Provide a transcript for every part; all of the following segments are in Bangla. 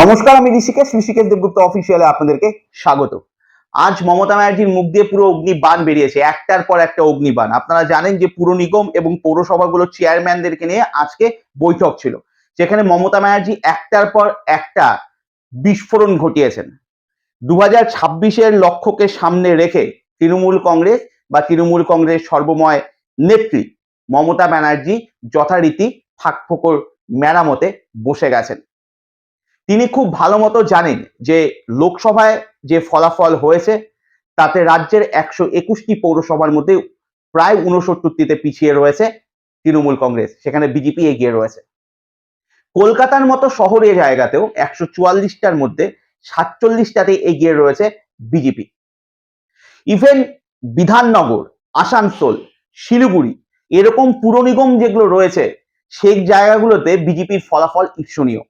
নমস্কার, আমি ঋষিকেশ ঋষিকেশ দেবগুপ্ত অফিসিয়ালে আপনাদেরকে স্বাগত। আজ মমতা ব্যানার্জির মুখ দিয়ে পুরো অগ্নিবাণ বেরিয়েছে, একটার পর একটা অগ্নিবাণ। আপনারা জানেন যে পুর নিগম এবং পৌরসভাগুলোর চেয়ারম্যানদেরকে নিয়ে আজকে বৈঠক ছিল, যেখানে মমতা ব্যানার্জি একটার পর একটা বিস্ফোরণ ঘটিয়েছেন। দু হাজার ছাব্বিশের লক্ষ্যকে সামনে রেখে তৃণমূল কংগ্রেস বা তৃণমূল কংগ্রেস সর্বময় নেত্রী মমতা ব্যানার্জি যথারীতি ফাঁকফোকর মেরামতে বসে গেছেন। তিনি খুব ভালো মতো জানেন যে লোকসভায় যে ফলাফল হয়েছে, তাতে রাজ্যের একশো একুশটি পৌরসভার মধ্যে প্রায় উনসত্তরটিতে পিছিয়ে রয়েছে তৃণমূল কংগ্রেস, সেখানে বিজেপি এগিয়ে রয়েছে। কলকাতার মতো শহরের জায়গাতেও একশো চুয়াল্লিশটার মধ্যে সাতচল্লিশটাতে এগিয়ে রয়েছে বিজেপি। ইভেন বিধাননগর, আসানসোল, শিলিগুড়ি এরকম পুর নিগম যেগুলো রয়েছে, সেই জায়গাগুলোতে বিজেপির ফলাফল ঈর্ষণীয়।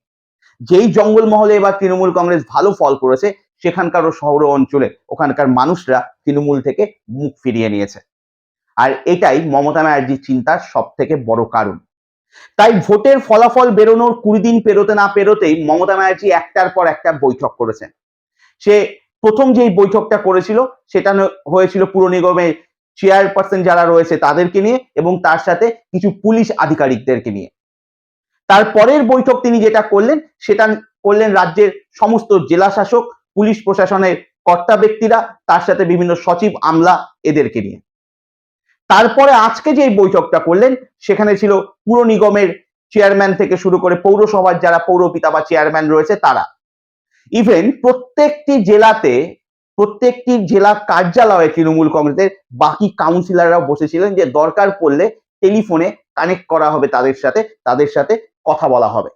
যেই জঙ্গলমহলে এবার তৃণমূল কংগ্রেস ভালো ফল করেছে, সেখানকারও শহর অঞ্চলে ওখানকার মানুষরা তৃণমূল থেকে মুখ ফিরিয়ে নিয়েছে। আর এটাই মমতা ব্যানার্জির চিন্তার সব থেকে বড় কারণ। তাই ভোটের ফলাফল বেরোনোর কুড়ি দিন পেরোতে না পেরোতেই মমতা ব্যানার্জি একটার পর একটা বৈঠক করেছেন। সে প্রথম যেই বৈঠকটা করেছিল, সেটা হয়েছিল পুর নিগমের চেয়ারপারসন যারা রয়েছে তাদেরকে নিয়ে এবং তার সাথে কিছু পুলিশ আধিকারিকদেরকে নিয়ে। তারপরের বৈঠক তিনি যেটা করলেন, সেটা করলেন রাজ্যের সমস্ত জেলা শাসক পুলিশ প্রশাসনের কর্তা ব্যক্তিরা, তার সাথে বিভিন্ন সচিব, আমলা এদেরকে নিয়ে। তারপরে আজকে যে বৈঠকটা করলেন, সেখানে ছিল পুর নিগমের চেয়ারম্যান থেকে শুরু করে পৌরসভার যারা পৌরপিতা বা চেয়ারম্যান রয়েছে, তারা। ইভেন প্রত্যেকটি জেলাতে, প্রত্যেকটি জেলা কার্যালয়ে তৃণমূল কংগ্রেসের বাকি কাউন্সিলররাও বসেছিলেন যে দরকার পড়লে টেলিফোনে কানেক্ট করা হবে তাদের সাথে তাদের সাথে কথা বলা হবে।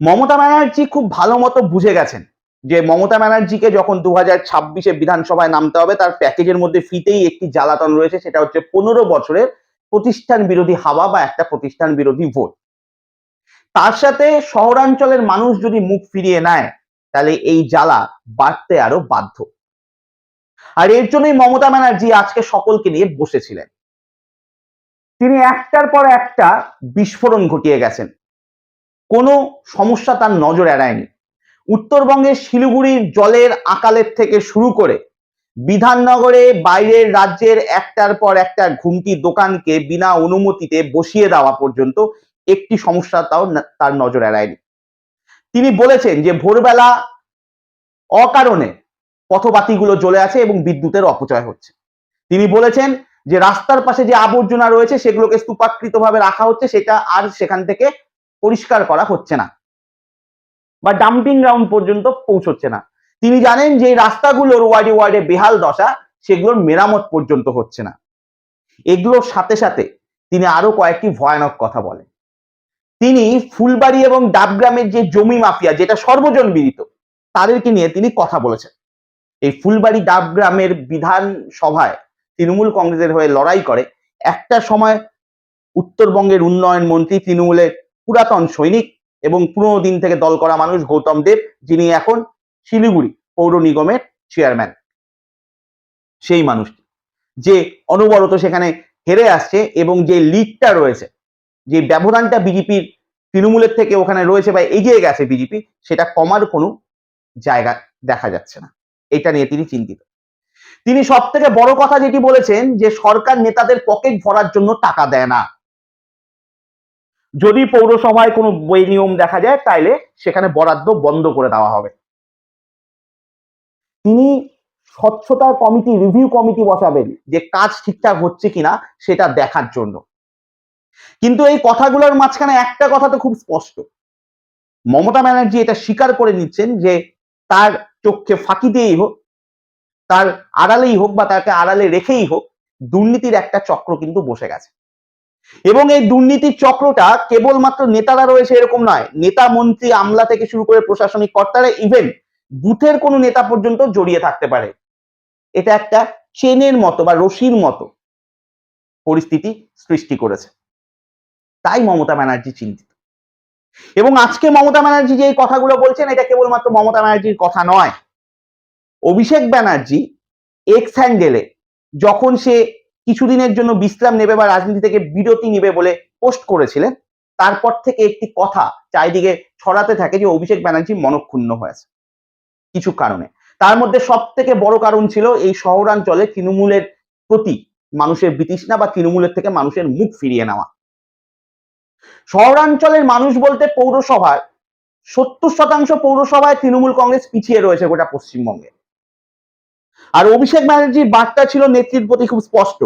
মমতা ব্যানার্জি খুব ভালো মতো বুঝে গেছেন যে মমতা ব্যানার্জিকে যখন দু হাজার ছাব্বিশে বিধানসভায় নামতে হবে, তার প্যাকেজের মধ্যে ফিতেই একটি জ্বালাতন রয়েছে, সেটা হচ্ছে পনেরো বছরের প্রতিষ্ঠান বিরোধী হাওয়া বা একটা প্রতিষ্ঠান বিরোধী ভোট। তার সাথে শহরাঞ্চলের মানুষ যদি মুখ ফিরিয়ে নেয়, তাহলে এই জ্বালা বাড়তে আরও বাধ্য। আর এর জন্যই মমতা ব্যানার্জি আজকে সকলকে নিয়ে বসেছিলেন। তিনি একটার পর একটা বিস্ফোরণ ঘটিয়ে গেছেন। কোনো সমস্যা তার নজর এড়ায়নি উত্তরবঙ্গের শিলিগুড়ির জলের আকালের থেকে শুরু করে বিধাননগরে বাইরের রাজ্যের একটার পর একটা ঘুমটি দোকানকে বিনা অনুমতিতে বসিয়ে দেওয়া পর্যন্ত একটি সমস্যা তাও তার নজর এড়ায়নি তিনি বলেছেন যে ভোরবেলা অকারণে পথবাতিগুলো জ্বলে আছে এবং বিদ্যুতের অপচয় হচ্ছে। তিনি বলেছেন যে রাস্তার পাশে যে আবর্জনা রয়েছে সেগুলোকে স্তূপাকৃতভাবে রাখা হচ্ছে, সেটা আর সেখান থেকে পরিষ্কার করা হচ্ছে না বা ডাম্পিং গ্রাউন্ড পর্যন্ত পৌঁছচ্ছে না। তিনি জানেন যে রাস্তাগুলোর ওয়ার্ডে ওয়ার্ডে বেহাল দশা, সেগুলোর মেরামত পর্যন্ত হচ্ছে না। এগুলোর সাথে সাথে তিনি আরও কয়েকটি ভয়ানক কথা বলেন। তিনি ফুলবাড়ি এবং ডাবগ্রামের যে জমি মাফিয়া, যেটা সর্বজন বিদিত তাদেরকে নিয়ে তিনি কথা বলেছেন। এই ফুলবাড়ি ডাবগ্রামের বিধানসভায় তৃণমূল কংগ্রেসের হয়ে লড়াই করে। একটা সময় উত্তরবঙ্গের উন্নয়ন মন্ত্রী তৃণমূলের পুরাতন সৈনিক এবং পুরনো দিন থেকে দল করা মানুষ গৌতম দেব, যিনি এখন শিলিগুড়ি পৌর নিগমের চেয়ারম্যান সেই মানুষটি। যে অনবরত সেখানে হেরে আসছে এবং যে লিডটা রয়েছে, যে ব্যবধানটা বিজেপির তৃণমূলের থেকে ওখানে রয়েছে বা এগিয়ে গেছে বিজেপি, সেটা কমার কোনো জায়গা দেখা যাচ্ছে না। এটা নিয়ে তিনি চিন্তিত। তিনি সব থেকে বড় কথা যেটি বলেছেন যে সরকার নেতাদের পকেট ভরার জন্য টাকা দেয় না। যদি পৌরসভায় কোনো বই নিয়ম দেখা যায়, তাইলে সেখানে বরাদ্দ বন্ধ করে দেওয়া হবে। তিনি স্বচ্ছতা কমিটি, রিভিউ কমিটি বসাবেন যে কাজ ঠিকঠাক হচ্ছে কিনা সেটা দেখার জন্য। কিন্তু এই কথাগুলোর মাঝখানে একটা কথা তো খুব স্পষ্ট। মমতা ব্যানার্জি এটা স্বীকার করে নিচ্ছেন যে তার চোখে ফাঁকি দিয়েই হোক তার আড়ালেই হোক বা তাকে আড়ালে রেখেই হোক, দুর্নীতির একটা চক্র কিন্তু বসে গেছে। এবং এই দুর্নীতির চক্রটা কেবলমাত্র নেতারা রয়েছে এরকম নয়, নেতা, মন্ত্রী, আমলা থেকে শুরু করে প্রশাসনিক কর্তারা ইভেন বুথের কোনো নেতা পর্যন্ত জড়িয়ে থাকতে পারে। এটা একটা চেনের মতো বা রশির মতো পরিস্থিতি সৃষ্টি করেছে। তাই মমতা ব্যানার্জি চিন্তিত। এবং আজকে মমতা ব্যানার্জি যে এই কথাগুলো বলছেন, এটা কেবলমাত্র মমতা ব্যানার্জির কথা নয়। অভিষেক ব্যানার্জি এক্স হ্যান্ডেলে যখন সে কিছুদিনের জন্য বিশ্রাম নেবে বা রাজনীতি থেকে বিরতি নেবে বলে পোস্ট করেছিলেন, তারপর থেকে একটি কথা চারিদিকে ছড়াতে থাকে যে অভিষেক ব্যানার্জি মনক্ষুণ্ণ হয়েছে কিছু কারণে। তার মধ্যে সব থেকে বড় কারণ ছিল এই শহরাঞ্চলে তৃণমূলের প্রতি মানুষের বিতৃষ্ণা বা তৃণমূলের থেকে মানুষের মুখ ফিরিয়ে নেওয়া। শহরাঞ্চলের মানুষ বলতে পৌরসভার সত্তর শতাংশ পৌরসভায় তৃণমূল কংগ্রেস পিছিয়ে রয়েছে গোটা পশ্চিমবঙ্গে। আর অভিষেক ব্যানার্জির বার্তা ছিল নেত্রীর প্রতি খুব স্পষ্ট।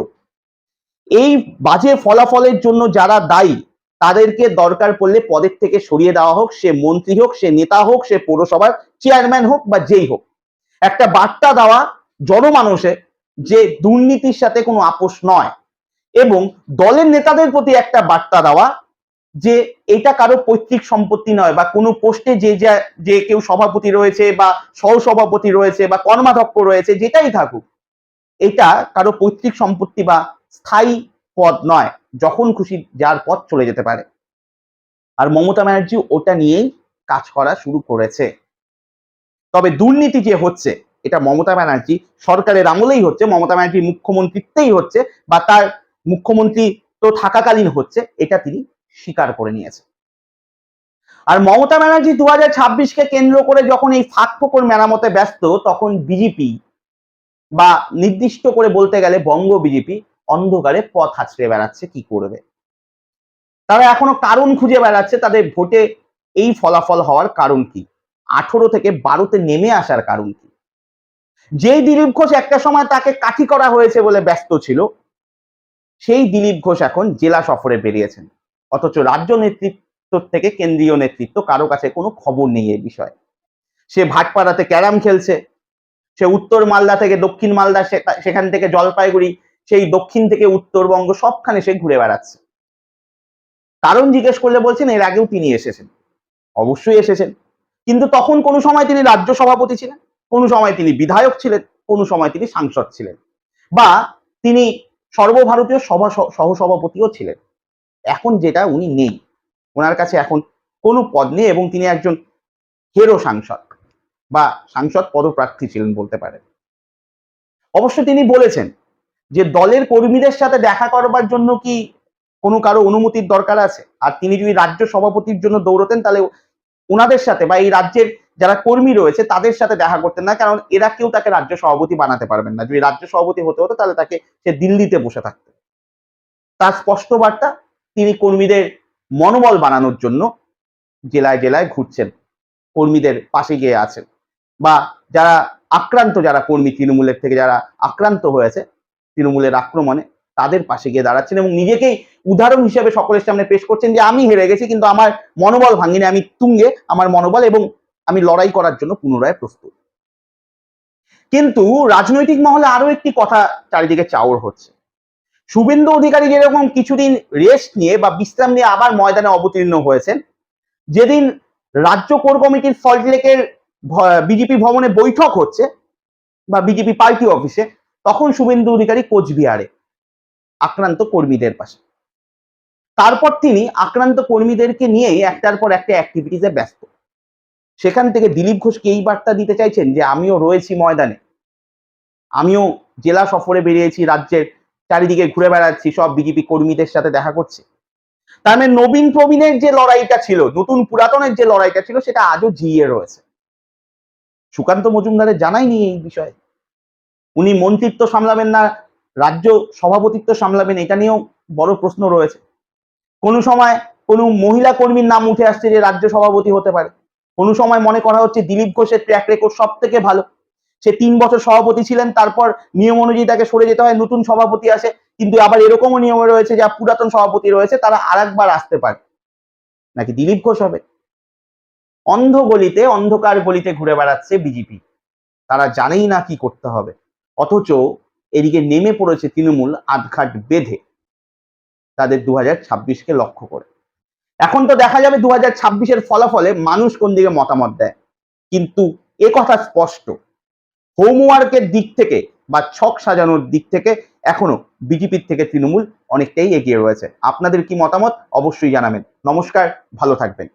এই বাজে ফলাফলের জন্য যারা দায়ী, তাদেরকে দরকার পড়লে পদের থেকে সরিয়ে দেওয়া হোক, সে মন্ত্রী হোক, সে নেতা হোক, সে পৌরসভার চেয়ারম্যান হোক বা যেই হোক। একটা বার্তা দেওয়া জনমানুষে যে দুর্নীতির সাথে কোনো আপোষ নয় এবং দলের নেতাদের প্রতি একটা বার্তা দেওয়া যে এটা কারও পৈতৃক সম্পত্তি নয় বা কোনো পোস্টে যে যা- যে কেউ সভাপতি রয়েছে বা সহসভাপতি রয়েছে বা কর্মাধ্যক্ষ রয়েছে, যেটাই থাকুক, এটা কারও পৈতৃক সম্পত্তি বা স্থায়ী পদ নয়, যখন খুশি যার পথ চলে যেতে পারে। আর মমতা ব্যানার্জি ওটা নিয়েই কাজ করা শুরু করেছে। তবে দুর্নীতি যে হচ্ছে, এটা মমতা ব্যানার্জি সরকারের আমলেই হচ্ছে, মমতা ব্যানার্জি মুখ্যমন্ত্রীতেই হচ্ছে বা তার মুখ্যমন্ত্রী তো থাকাকালীন হচ্ছে, এটা তিনি স্বীকার করে নিয়েছে। আর মমতা ব্যানার্জি দু হাজার ছাব্বিশকে কেন্দ্র করে যখন এই ফাঁক ফোকর মেরামতে ব্যস্ত, তখন বিজেপি বা নির্দিষ্ট করে বলতে গেলে বঙ্গ বিজেপি অন্ধকারে পথ হাঁচড়ে বেড়াচ্ছে, কি করবে? তারা এখনও কারণ খুঁজে বেড়াচ্ছে, তাদের ভোটে এই ফলাফল হওয়ার কারণ কি? আঠেরো থেকে বারোতে নেমে আসার কারণ কি? যেই দিলীপ ঘোষ একটা সময় তাকে কাঠি করা হয়েছে বলে ব্যস্ত ছিল, সেই দিলীপ ঘোষ এখন জেলা সফরে বেরিয়েছেন। অথচ রাজ্য নেতৃত্ব থেকে কেন্দ্রীয় নেতৃত্ব কারও কাছে কোনো খবর নেই এই বিষয়ে। সে ভাটপাড়াতে ক্যারাম খেলছে, সে উত্তর মালদা থেকে দক্ষিণ মালদা সেখান থেকে জলপাইগুড়ি, সেই দক্ষিণ থেকে উত্তরবঙ্গ সবখানে সে ঘুরে বেড়াচ্ছে। কারণ জিজ্ঞেস করলে বলছেন, এর আগেও তিনি এসেছেন। অবশ্যই এসেছেন। কিন্তু তখন কোনো সময় তিনি রাজ্য সভাপতি ছিলেন, কোনো সময় তিনি বিধায়ক ছিলেন, কোনো সময় তিনি সাংসদ ছিলেন। বা তিনি সর্বভারতীয় সভা সহসভাপতিও ছিলেন। এখন যেটা উনি নেই। ওনার কাছে এখন কোনো পদ নেই এবং তিনি একজন হেরো সাংসদ বা সাংসদ পদপ্রার্থী ছিলেন বলতে পারেন। অবশ্য তিনি বলেছেন যে দলের কর্মীদের সাথে দেখা করবার জন্য কি কোনো কারও অনুমতির দরকার আছে? আর তিনি যদি রাজ্য সভাপতির জন্য দৌড়তেন তাহলে ওনাদের সাথে বা এই রাজ্যের যারা কর্মী রয়েছে তাদের সাথে দেখা করতেন না, কারণ এরা কেউ তাকে রাজ্য সভাপতি বানাতে পারবেন না। যদি রাজ্য সভাপতি হতে হতো তাহলে তাকে সে দিল্লিতে বসে থাকতেন তার স্পষ্ট বার্তা তিনি কর্মীদের মনোবল বানানোর জন্য জেলায় জেলায় ঘুরছেন, কর্মীদের পাশে গিয়ে আছেন বা যারা আক্রান্ত, যারা কর্মী তৃণমূলের থেকে যারা আক্রান্ত হয়েছে তৃণমূলের আক্রমণে তাদের পাশে গিয়ে দাঁড়াচ্ছেন এবং নিজেকেই উদাহরণ হিসেবে সকলের সামনে পেশ করছেন যে আমি হেরে গেছি কিন্তু আমার মনোবল ভাঙিনি, আমি তুঙ্গে, আমার মনোবল এবং আমি লড়াই করার জন্য পুনরায় প্রস্তুত। কিন্তু রাজনৈতিক মহলে আরও একটি কথা চারিদিকে চাউর হচ্ছে। শুভেন্দু অধিকারী যেরকম কিছুদিন রেস্ট নিয়ে বা বিশ্রাম নিয়ে আবার ময়দানে অবতীর্ণ হয়েছেন, যেদিন রাজ্য কোর কমিটির সল্টলেকের বিজেপি ভবনে বৈঠক হচ্ছে বা বিজেপি পার্টি অফিসে তখন শুভেন্দু অধিকারী কোচবিহারে আক্রান্ত কর্মীদের পাশে। তারপর তিনি আক্রান্ত কর্মীদেরকে নিয়েই একটার পর একটা অ্যাক্টিভিটিসে ব্যস্ত। সেখান থেকে দিলীপ ঘোষকে এই বার্তা দিতে চাইছেন যে, আমিও রয়েছি ময়দানে। আমিও জেলা সফরে বেরিয়েছি রাজ্যের চারিদিকে ঘুরে বেড়াচ্ছি, সব বিজেপি কর্মীদের সাথে দেখা করছি। তার মানে নবীন প্রবীণের যে লড়াইটা ছিল, নতুন পুরাতনের যে লড়াইটা ছিল, সেটা আজও জিয়ে রয়েছে। সুকান্ত মজুমদারের জানাইনি এই বিষয়ে। উনি মন্ত্রিত্ব সামলাবেন না, রাজ্য সভাপতিত্ব সামলাবেন, এটা নিয়েও বড় প্রশ্ন রয়েছে। কোনো সময় কোনো মহিলা কর্মীর নাম উঠে আসছে যে রাজ্য সভাপতি হতে পারে। কোনো সময় মনে করা হচ্ছে দিলীপ ঘোষের ট্র্যাক রেকর্ড সব থেকে ভালো। সে তিন বছর সভাপতি ছিলেন, তারপর নিয়ম অনুযায়ী তাকে সরে যেতে হয়, নতুন সভাপতি আসে। কিন্তু আবার এরকমও নিয়মে রয়েছে যা পুরাতন সভাপতি রয়েছে, তারা আরেকবার আসতে পারে। নাকি দিলীপ ঘোষ হবে? অন্ধ গলিতে অন্ধকার গলিতে ঘুরে বেড়াচ্ছে বিজেপি। তারা জানেই না কি করতে হবে। অথচ এদিকে নেমে পড়েছে তৃণমূল আধঘাট বেঁধে। তাদের দু হাজার ছাব্বিশকে লক্ষ্য করে। এখন তো দেখা যাবে দু হাজার ছাব্বিশের ফলাফলে মানুষ কোন দিকে মতামত দেয়। কিন্তু এ কথা স্পষ্ট। হোমওয়ার্কের দিক থেকে বা ছক সাজানোর দিক থেকে এখনও বিজেপির থেকে তৃণমূল অনেকটাই এগিয়ে রয়েছে। আপনাদের কি মতামত? অবশ্যই জানাবেন। নমস্কার, ভালো থাকবেন।